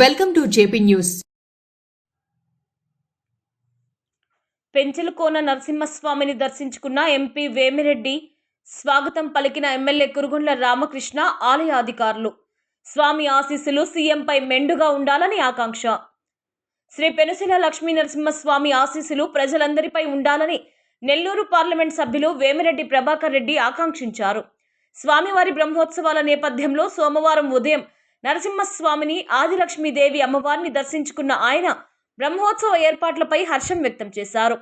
Welcome to JP news. Penchalakona నరసింహస్వామిని దర్శించుకున్న MP Vemireddy స్వాగతం పలికిన ఎమ్మెల్యే కురుగుండ్ల రామకృష్ణ ఆలయ అధికారులు. స్వామి ఆశీస్సులు సీఎంపై మెండుగా ఉండాలని ఆకాంక్ష. శ్రీ పెనుసిల లక్ష్మీ నరసింహస్వామి ఆశీస్సులు ప్రజలందరిపై ఉండాలని నెల్లూరు పార్లమెంట్ సభ్యులు వేమిరెడ్డి ప్రభాకర్ రెడ్డి ఆకాంక్షించారు. స్వామివారి బ్రహ్మోత్సవాల నేపథ్యంలో సోమవారం ఉదయం నరసింహస్వామిని ఆదిలక్ష్మీదేవి అమ్మవారిని దర్శించుకున్న ఆయన బ్రహ్మోత్సవ ఏర్పాట్లపై హర్షం వ్యక్తం చేశారు.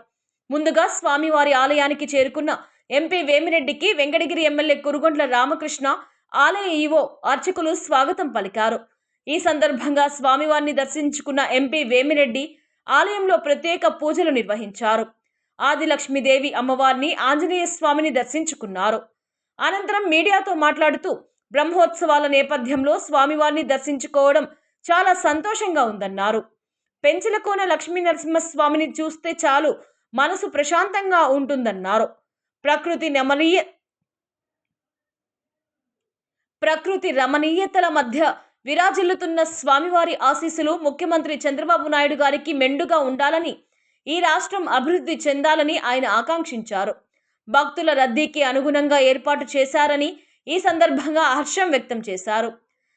ముందుగా స్వామివారి ఆలయానికి చేరుకున్న ఎంపీ వేమిరెడ్డికి వెంకటగిరి ఎమ్మెల్యే కురుగొండ్ల రామకృష్ణ ఆలయ ఈవో అర్చకులు స్వాగతం పలికారు. ఈ సందర్భంగా స్వామివారిని దర్శించుకున్న ఎంపీ వేమిరెడ్డి ఆలయంలో ప్రత్యేక పూజలు నిర్వహించారు. ఆదిలక్ష్మీదేవి అమ్మవారిని ఆంజనేయ స్వామిని దర్శించుకున్నారు. అనంతరం మీడియాతో మాట్లాడుతూ బ్రహ్మోత్సవాల నేపథ్యంలో స్వామివారిని దర్శించుకోవడం చాలా సంతోషంగా ఉందన్నారు. పెంచలకోన లక్ష్మీ నరసింహస్వామిని చూస్తే చాలు మనసు ప్రశాంతంగా ఉంటుందన్నారు. ప్రకృతి రమణీయ ప్రకృతి రమణీయతల మధ్య విరాజిల్లుతున్న స్వామివారి ఆశీస్సులు ముఖ్యమంత్రి చంద్రబాబు నాయుడు గారికి మెండుగా ఉండాలని ఈ రాష్ట్రం అభివృద్ధి చెందాలని ఆయన ఆకాంక్షించారు. భక్తుల రద్దీకి అనుగుణంగా ఏర్పాటు చేశారని ఈ సందర్భంగా హర్షం వ్యక్తం చేశారు.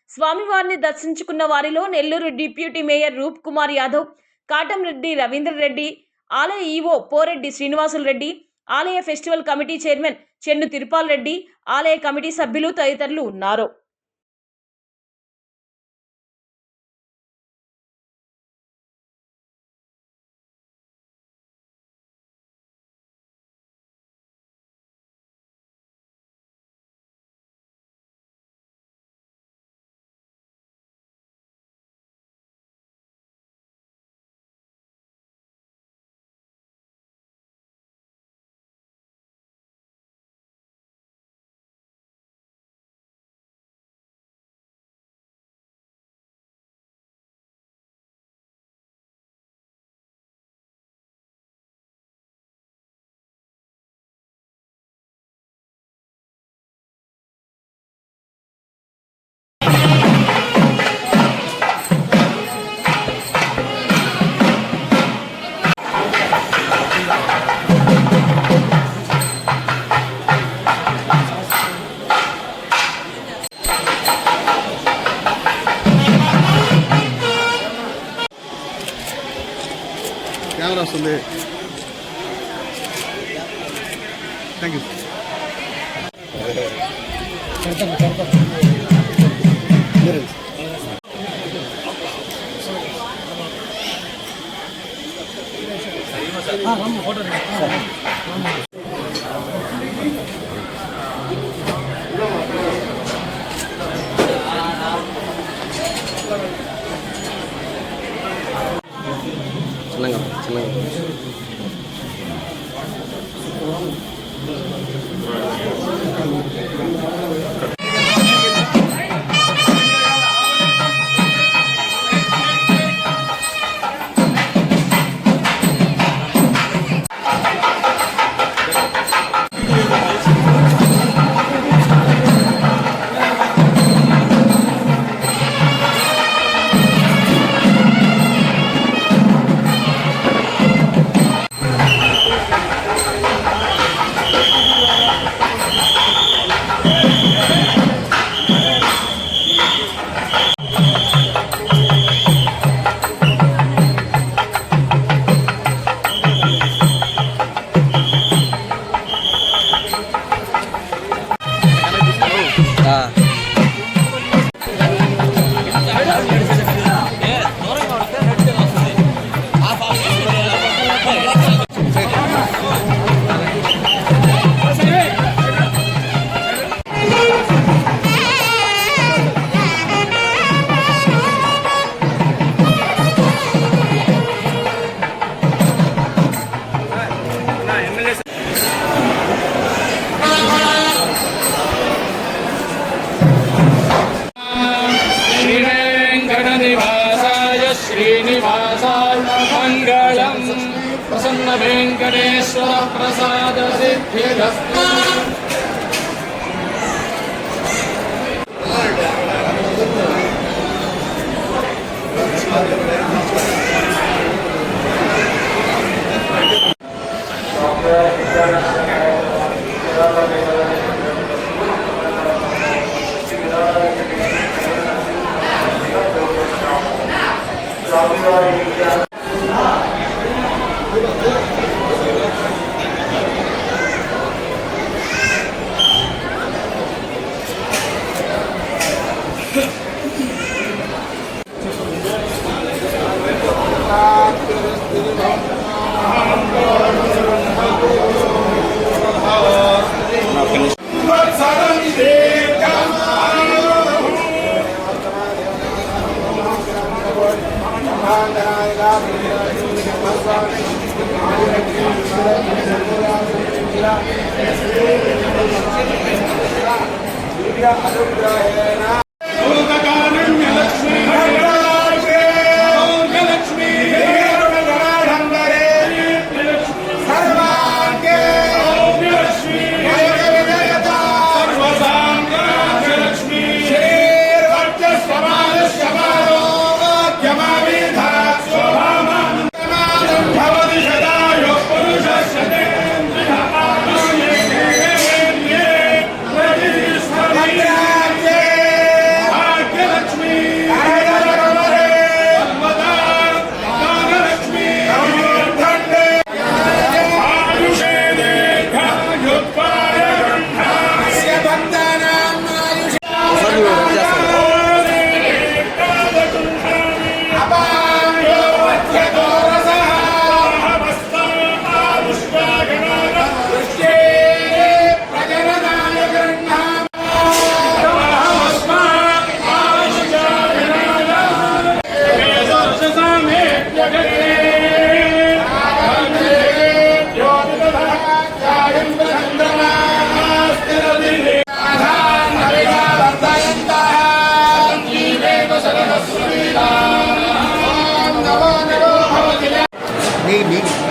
స్వామివారిని దర్శించుకున్న వారిలో నెల్లూరు డిప్యూటీ మేయర్ రూప్ కుమార్ యాదవ్ కాటంరెడ్డి రవీందర్ రెడ్డి ఆలయ ఈవో పోరెడ్డి శ్రీనివాసులు రెడ్డి ఆలయ festival committee chairman Chennu Tirupal Reddy ఆలయ కమిటీ సభ్యులు తదితరులు ఉన్నారు. தேங்க்யூ ஆ ஆமாம் ஃபோட்டோ प्रसन्न वेंकटेश्वर प्रसाद सिद्धि Thank you. Amen. అనుగ్రహేణ naming